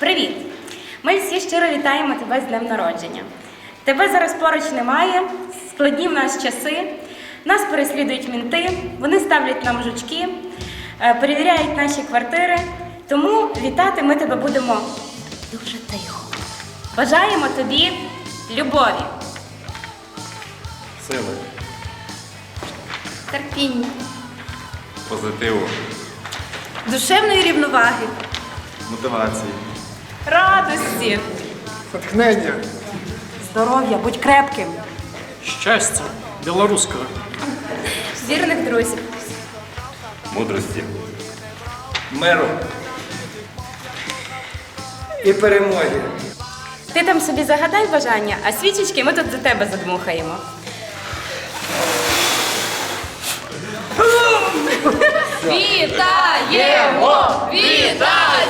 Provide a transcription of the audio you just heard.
Привіт! Ми всі щиро вітаємо тебе з днем народження. Тебе зараз поруч немає, складні в нас часи. Нас переслідують мінти, вони ставлять нам жучки, е, перевіряють наші квартири. Тому вітати ми тебе будемо дуже тихо. Бажаємо тобі любові, Сили, терпіння, позитиву, душевної рівноваги, мотивації, радості, Натхнення, здоров'я, будь крепким. щастя, білоруського. вірних друзів. мудрості, миру і перемоги. Ти там собі загадай бажання, а свічечки ми тут за тебе задмухаємо. Вітаємо! Вітаємо!